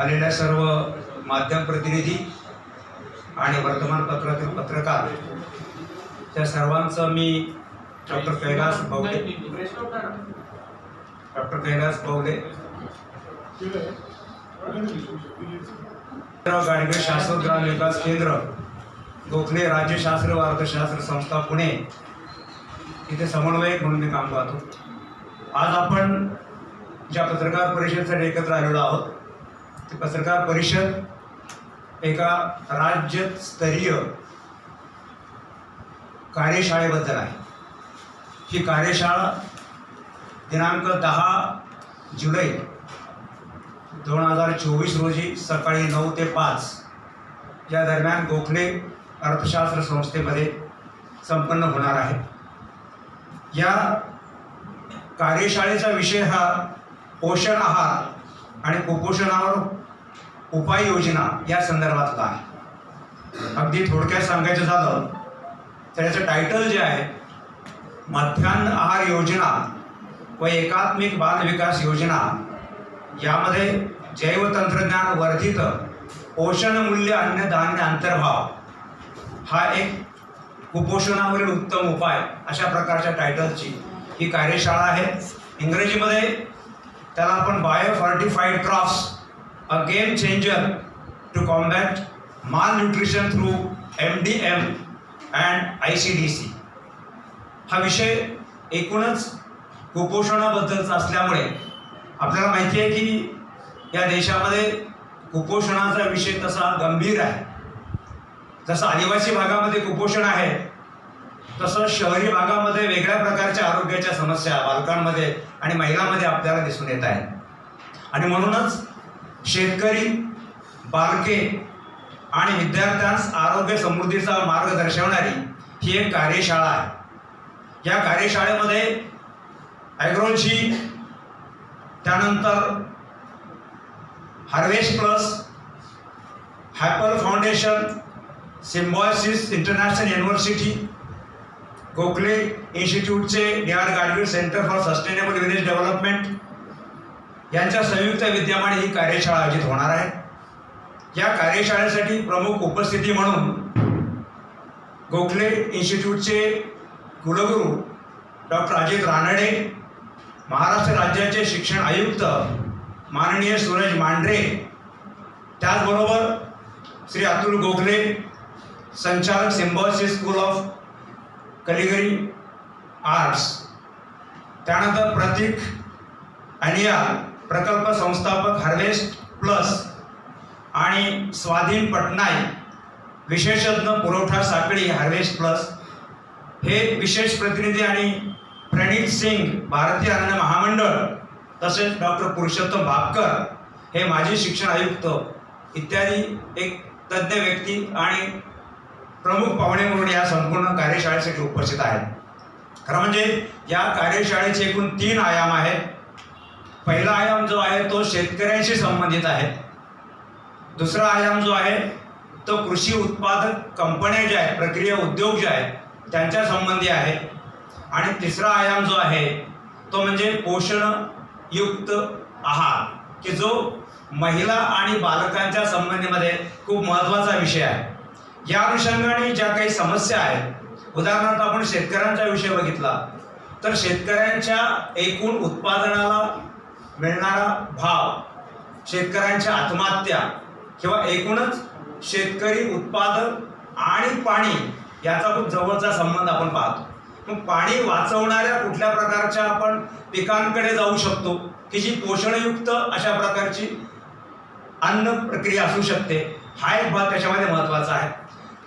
आलेल्या सर्व माध्यम प्रतिनिधी आणि वर्तमानपत्रातील पत्रकार त्या सर्वांचं मी डॉक्टर कैलास बवले डॉक्टर कैलास बवले गाडगे शाश्वत ग्राम विकास केंद्र गोखले राज्यशास्त्र व अर्थशास्त्र संस्था पुणे. इथे समन्वयक म्हणून मी काम पाहतो. आज आपण ज्या पत्रकार परिषदेसाठी एकत्र आलेलो आहोत पत्रकार परिषद एका राज्यस्तरीय कार्यशाळेबद्दल आहे. ही कार्यशाळा दिनांक दहा जुलै दोन हजार चोवीस रोजी सकाळी नऊ ते पाच या दरम्यान गोखले अर्थशास्त्र संस्थेमध्ये संपन्न होणार आहे. या कार्यशाळेचा विषय हा पोषण आहार आणि कुपोषणावर उपाययोजना या संदर्भातला आहे. अगदी थोडक्यात सांगायचं झालं तर याचं टायटल जे आहे मध्यान्ह आहार योजना व एकात्मिक बाल विकास योजना यामध्ये जैवतंत्रज्ञान वर्धित पोषणमूल्य अन्नधान्य अंतर्भाव हा एक कुपोषणावरील उत्तम उपाय अशा प्रकारच्या टायटलची ही कार्यशाळा आहे. इंग्रजीमध्ये त्याला आपण bio fortified crops a game changer to combat malnutrition through M D M and I C D C हा विषय एकूणच कुपोषणाबद्दलचा असल्यामुळे आपल्याला माहिती आहे की या देशामध्ये कुपोषणाचा विषय तसा गंभीर आहे. जसं आदिवासी भागामध्ये कुपोषण आहे तसं शहरी भागामध्ये वेगळ्या प्रकारच्या आरोग्याच्या समस्या बालकांमध्ये आणि महिलांमध्ये आपल्याला दिसून येत आहेत आणि म्हणूनच शेतकरी बालके आणि विद्यार्थ्यांस आरोग्य समृद्धीचा मार्ग दर्शवणारी ही एक कार्यशाळा आहे. या कार्यशाळेमध्ये ॲग्रोलॉजी त्यानंतर harvest plus happel foundation Symbiosis International University Gokhale इन्स्टिट्यूटचे D R Gadgil centre for sustainable village development यांच्या संयुक्त विद्यमाने ही कार्यशाळा आयोजित होणार आहे. या कार्यशाळेसाठी प्रमुख उपस्थिती म्हणून गोखले इन्स्टिट्यूटचे कुलगुरू डॉक्टर अजित रानडे महाराष्ट्र राज्याचे शिक्षण आयुक्त माननीय सूरज मांढरे त्याचबरोबर श्री अतुल गोखले संचालक Symbiosis school of calligraphy arts. त्यानंतर प्रतीक अनिया प्रकल्प संस्थापक हार्वेस्ट प्लस आणि स्वाधीन पटनाईक विशेषज्ञ पुरवठा साखळी हार्वेस्ट प्लस. हे विशेष प्रतिनिधी आणि प्रणित सिंग भारतीय अन्न महामंडळ तसेच डॉक्टर पुरुषोत्तम भापकर हे माजी शिक्षण आयुक्त इत्यादी एक तज्ज्ञ व्यक्ती आणि प्रमुख पाहुणे म्हणून या संपूर्ण कार्यशाळेसाठी उपस्थित आहेत. खरं म्हणजे या कार्यशाळेचे एकूण तीन आयाम आहेत. पहिला आयाम जो आहे तो शेतकऱ्यांशी संबंधित आहे. दुसरा आयाम जो आहे तो कृषी उत्पादक कंपन्या ज्या आहेत प्रक्रिया उद्योग जे आहेत त्यांच्या संबंधी आहे. आणि तिसरा आयाम जो आहे तो म्हणजे पोषणयुक्त आहार की जो महिला आणि बालकांच्या संबंधीमध्ये खूप महत्त्वाचा विषय आहे. या अनुषंगाने ज्या काही समस्या आहेत उदाहरणार्थ आपण शेतकऱ्यांचा विषय बघितला तर शेतकऱ्यांच्या एकूण उत्पादनाला मिळणारा भाव शेतकऱ्यांच्या आत्महत्या किंवा एकूणच शेतकरी उत्पादन आणि पाणी याचा खूप जवळचा संबंध आपण पाहतो. मग पाणी वाचवणाऱ्या कुठल्या प्रकारच्या आपण पिकांकडे जाऊ शकतो? की जी पोषणयुक्त अशा प्रकारची अन्न प्रक्रिया असू शकते? हा एक भाग त्याच्यामध्ये महत्त्वाचा आहे.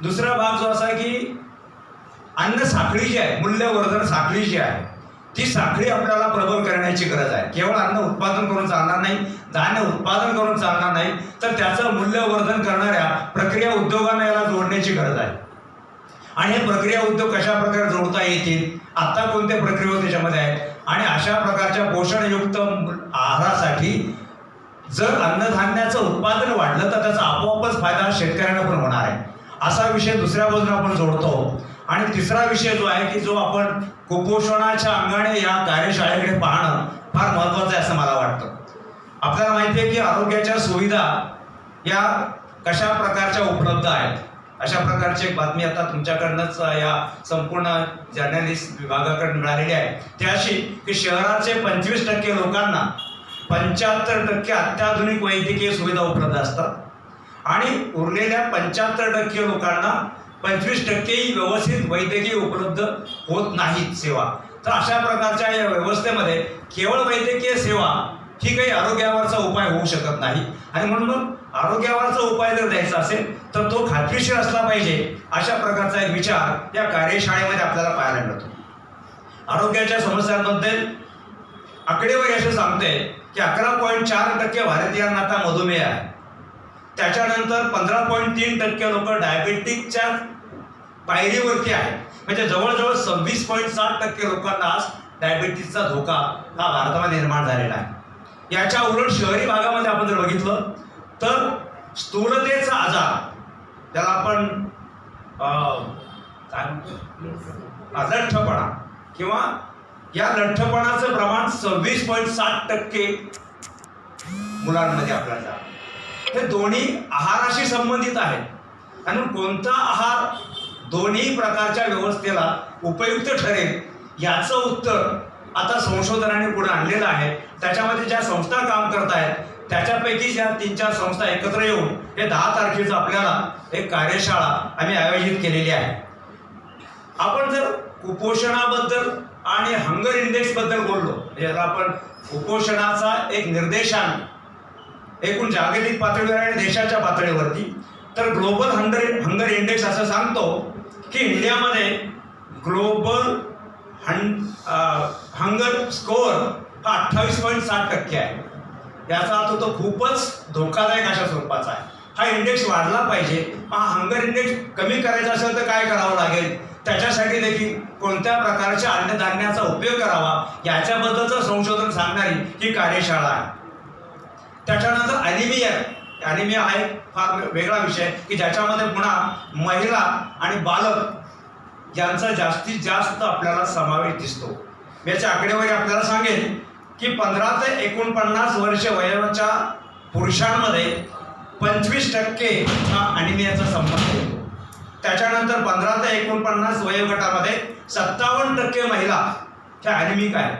दुसरा भाग जो असा आहे की अन्न साखळी जी आहे मूल्यवर्धन साखळी जी आहे ती साखळी आपल्याला प्रबळ करण्याची गरज आहे. केवळ अन्न उत्पादन करून चालणार नाही धान्य उत्पादन करून चालणार नाही तर त्याचं मूल्यवर्धन करणाऱ्या प्रक्रिया उद्योगांना याला जोडण्याची गरज आहे. आणि हे प्रक्रिया उद्योग कशा प्रकारे जोडता येतील आत्ता कोणत्या प्रक्रिया त्याच्यामध्ये आहेत? आणि अशा प्रकारच्या पोषणयुक्त आहारासाठी जर अन्नधान्याचं उत्पादन वाढलं तर त्याचा आपोआपच फायदा शेतकऱ्यांना पण होणार आहे. असा विषय दुसऱ्या बाजूला आपण जोडतो. आणि तिसरा विषय जो आहे की जो आपण कुपोषणाच्या अंगाने या कार्यशाळेकडे पाहणं फार महत्त्वाचं आहे असं मला वाटतं. आपल्याला माहिती आहे की आरोग्याच्या सुविधा या कशा प्रकारच्या उपलब्ध आहेत? अशा प्रकारची एक बातमी आता तुमच्याकडनंच या संपूर्ण जर्नलिस्ट विभागाकडून मिळालेली आहे. ती अशी की शहराचे पंचवीस टक्के लोकांना पंच्याहत्तर टक्के अत्याधुनिक वैद्यकीय सुविधा उपलब्ध असतात. आणि उरलेल्या पंच्याहत्तर टक्के लोकांना पंचवीस टक्केही व्यवस्थित वैद्यकीय उपलब्ध होत नाहीत सेवा. तर अशा प्रकारच्या या व्यवस्थेमध्ये केवळ वैद्यकीय सेवा ही काही आरोग्यावरचा उपाय होऊ शकत नाही. आणि म्हणून मग आरोग्यावरचा उपाय जर द्यायचा असेल तर तो खात्रीशीर असला पाहिजे अशा प्रकारचा एक विचार या कार्यशाळेमध्ये आपल्याला पाहायला मिळतो. आरोग्याच्या समस्यांबद्दल आकडेवारी असे सांगते की अकरा पॉईंट चार टक्के भारतीयांना आता मधुमेह आहे. त्याच्यानंतर पंधरा पॉईंट तीन टक्के लोक डायबेटिकच्या पायरीवरती आहेत म्हणजे जवळजवळ सव्वीस पॉईंट सात टक्के लोकांना आज डायबेटीसचा धोका हा भारतामध्ये निर्माण झालेला आहे याच्या उलट शहरी भागामध्ये आपण जर बघितलं तर स्थूलतेचा आजार त्याला आपण काय म्हणतो? लठ्ठपणा किंवा या लठ्ठपणाचं प्रमाण सव्वीस पॉईंट सात टक्के मुलांमध्ये आपल्याला जातं. हे दोन्ही आहाराशी संबंधित आहेत. आणि कोणता आहार दोन्ही प्रकारच्या व्यवस्थेला उपयुक्त ठरेल याचं उत्तर आता संशोधनाने पुढे आणलेलं आहे. त्याच्यामध्ये ज्या संस्था काम करत आहेत त्याच्यापैकी ज्या तीन चार संस्था एकत्र येऊन हे दहा तारखेचं आपल्याला एक कार्यशाळा आम्ही आयोजित केलेली आहे. आपण जर कुपोषणाबद्दल आणि हंगर इंडेक्सबद्दल बोललो म्हणजे याला आपण कुपोषणाचा एक निर्देशांक एकूण जागतिक पातळीवर आणि देशाच्या पातळीवरती. तर ग्लोबल हंगर हंगर इंडेक्स असं सांगतो की इंडियामध्ये ग्लोबल हं हंगर स्कोअर हा अठ्ठावीस पॉईंट साठ टक्के आहे. याचा अर्थ तो खूपच धोकादायक अशा स्वरूपाचा आहे. हा इंडेक्स वाढला पाहिजे. हा हंगर इंडेक्स कमी करायचा असेल तर काय करावं लागेल? त्याच्यासाठी देखील कोणत्या प्रकारच्या अन्नधान्याचा उपयोग करावा? याच्याबद्दलचं संशोधन सांगणारी ही कार्यशाळा आहे. त्याच्यानंतर ॲनिमिया ॲनिमिया हा एक फार वेगळा विषय की ज्याच्यामध्ये पुन्हा महिला आणि बालक यांचा जास्तीत जास्त आपल्याला समावेश दिसतो. याची आकडेवारी आपल्याला सांगेल की पंधरा ते एकोणपन्नास वर्ष वयाच्या पुरुषांमध्ये पंचवीस टक्के हा ॲनिमियाचा संबंध येतो त्याच्यानंतर पंधरा ते एकोणपन्नास वयोगटामध्ये सत्तावन्न टक्के महिला ह्या ॲनिमिक आहे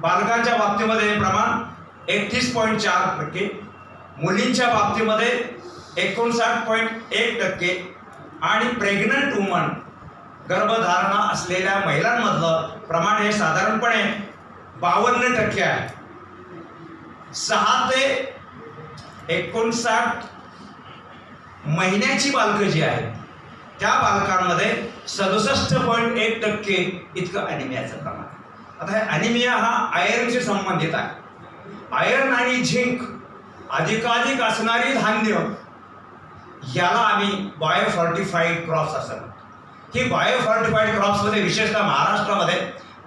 बालकांच्या बाबतीमध्ये हे प्रमाण एकतीस पॉईंट चार टक्के. मुलींच्या बाबतीमध्ये एकोणसाठ पॉईंट एक टक्के. आणि प्रेग्नंट वुमन गर्भधारणा असलेल्या महिलांमधलं प्रमाण हे साधारणपणे बावन्न टक्के आहे. सहा ते एकोणसाठ महिन्याची बालकं जी आहेत त्या बालकांमध्ये सदुसष्ट पॉईंट एक टक्के इतकं अॅनिमियाचं प्रमाण आता हे अॅनिमिया हा आयर्नशी संबंधित आहे. आयर्न आणि झिंक अधिकाधिक असणारी धान्य याला आम्ही बायो फॉर्टिफाईड क्रॉप्स असं म्हणतो ही बायो फॉर्टिफाईड क्रॉप्समध्ये विशेषतः महाराष्ट्रामध्ये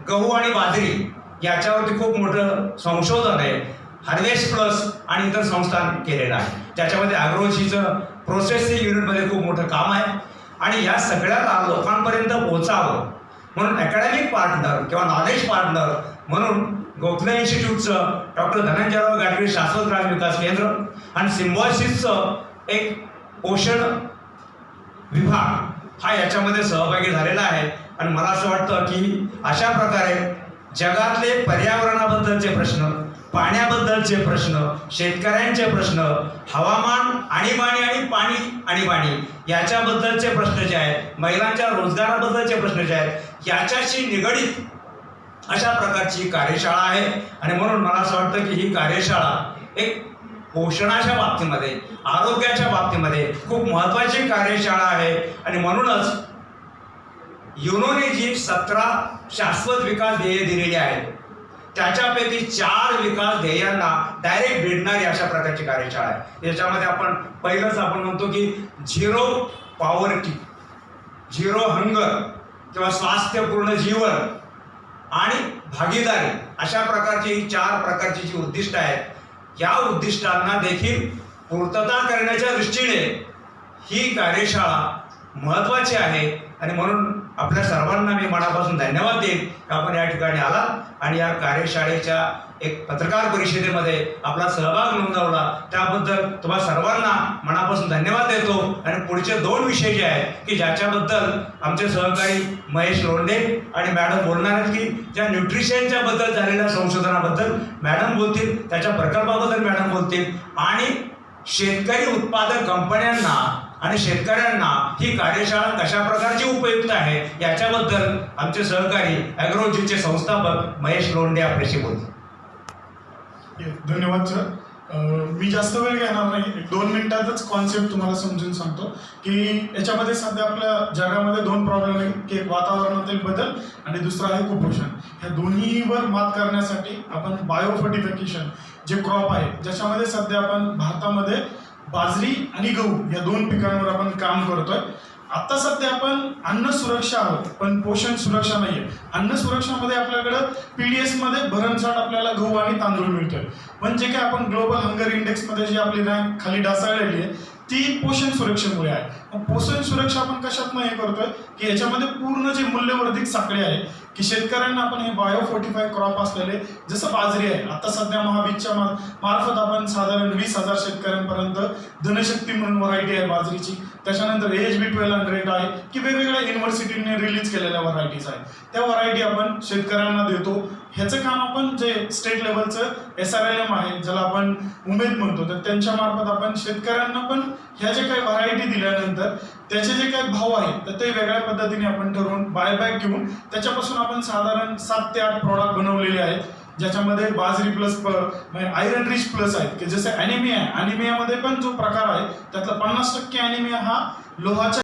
गहू आणि बाजरी याच्यावरती खूप मोठं संशोधन आहे. हार्वेस्ट प्लस आणि इतर संस्थान केलेलं आहे. त्याच्यामध्ये ॲग्रोशीचं प्रोसेसिंग युनिटमध्ये खूप मोठं काम आहे. आणि या सगळ्याला लोकांपर्यंत पोहोचावं म्हणून अकॅडमिक पार्टनर किंवा नॉलेज पार्टनर म्हणून गोखले इन्स्टिट्यूटचं डॉक्टर धनंजयराव गाडगे शाश्वत ग्रामीण विकास केंद्र आणि सिम्बॉयसिसचं एक पोषण विभाग हा याच्यामध्ये सहभागी झालेला आहे. आणि मला असं वाटतं की अशा प्रकारे जगातले पर्यावरणाबद्दलचे प्रश्न पाण्याबद्दलचे प्रश्न शेतकऱ्यांचे प्रश्न हवामान आणीबाणी आणि पाणी आणीबाणी याच्याबद्दलचे प्रश्न जे आहेत महिलांच्या रोजगाराबद्दलचे प्रश्न जे आहेत याच्याशी निगडीत अशा प्रकारची ही कार्यशाळा आहे. आणि म्हणून मला असं वाटतं की ही कार्यशाळा एक पोषणाच्या बाबतीमध्ये आरोग्याच्या बाबतीमध्ये खूप महत्त्वाची कार्यशाळा आहे. आणि म्हणूनच युनोने जी सतरा शाश्वत विकास ध्येय दिलेली आहेत त्याच्यापैकी चार विकास ध्येयांना डायरेक्ट भेटणारी अशा प्रकारची कार्यशाळा आहे. याच्यामध्ये आपण पहिलंच आपण म्हणतो की झिरो पॉवर्टी झिरो हंगर किंवा स्वास्थ्यपूर्ण जीवन आणि भागीदारी अशा प्रकारची ही चार प्रकारची जी उद्दिष्ट आहेत या उद्दिष्टांना देखील पूर्तता करण्याच्या दृष्टीने ही कार्यशाळा महत्त्वाची आहे. आणि म्हणून आपल्या सर्वांना मी मनापासून धन्यवाद देईन की आपण या ठिकाणी आलात आणि या कार्यशाळेच्या एक पत्रकार परिषदेमध्ये आपला सहभाग नोंदवला. त्याबद्दल तुम्हा सर्वांना मनापासून धन्यवाद देतो. आणि पुढचे दोन विषय जे आहेत की ज्याच्याबद्दल आमचे सहकारी महेश लोंढे आणि मॅडम बोलणार आहेत की ज्या न्यूट्रिशनच्या बद्दल झालेल्या संशोधनाबद्दल मॅडम बोलतील त्याच्या प्रकल्पाबद्दल मॅडम बोलतील. आणि शेतकरी उत्पादक कंपन्यांना आणि शेतकऱ्यांना ही कार्यशाळा कशा प्रकारची उपयुक्त आहे याच्याबद्दल आमचे सहकारी ॲग्रोजीचे संस्थापक महेश लोंढे आपल्याशी बोलतील. धन्यवाद सर. मी जास्त वेळ घेणार नाही. दोन मिनिटातच कॉन्सेप्ट तुम्हाला समजून सांगतो की याच्यामध्ये सध्या आपल्या जगामध्ये दोन प्रॉब्लेम आहे की एक वातावरणातील बदल आणि दुसरा आहे कुपोषण. ह्या दोन्हीवर मात करण्यासाठी आपण बायोफर्टिफिकेशन जे क्रॉप आहे ज्याच्यामध्ये सध्या आपण भारतामध्ये बाजरी आणि गहू या दोन पिकांवर आपण काम करतोय. आता सध्या आपण अन्न सुरक्षा आहोत पण पोषण सुरक्षा नाहीये. अन्न सुरक्षामध्ये आपल्याकडं पीडीएसमध्ये भरमसाठ आपल्याला गहू आणि तांदूळ मिळतोय. पण जे काय आपण ग्लोबल हंगर इंडेक्समध्ये जी आपली रँक खाली ढासाळलेली आहे ती पोषण सुरक्षेमुळे आहे. मग पोषण सुरक्षा आपण कशात हे करतोय की याच्यामध्ये पूर्ण जे मूल्यवर्धित साखळी आहे की शेतकऱ्यांना आपण हे बायो फोर्टिफाय क्रॉप असलेले जसं बाजरी आहे आता सध्या महाबीजच्या मार्फत आपण साधारण वीस हजार शेतकऱ्यांपर्यंत धनशक्ती म्हणून व्हरायटी आहे बाजरीची. त्याच्यानंतर एच बी ट्वेल्व हंड्रेड आहे की वेगवेगळ्या युनिव्हर्सिटीने रिलीज केलेल्या व्हरायटीज आहेत. त्या व्हरायटी आपण शेतकऱ्यांना देतो. ह्याचं काम आपण जे स्टेट लेवलचं एस आर एल एम आहे ज्याला आपण उमेद म्हणतो तर त्यांच्या मार्फत आपण शेतकऱ्यांना पण ह्या जे काही व्हरायटी दिल्यानंतर त्याचे जे काही भाव आहेत तर ते वेगळ्या पद्धतीने आपण ठरवून बायबॅक घेऊन त्याच्यापासून आपण साधारण सात ते आठ प्रॉडक्ट बनवलेले आहेत. ज्याच्यामध्ये बाजरी प्लस आयरन रिच प्लस आहेत. की जसे अॅनिमिया आहे. अॅनिमियामध्ये पण जो प्रकार आहे त्यातला पन्नास टक्के अॅनिमिया हा लोहाच्या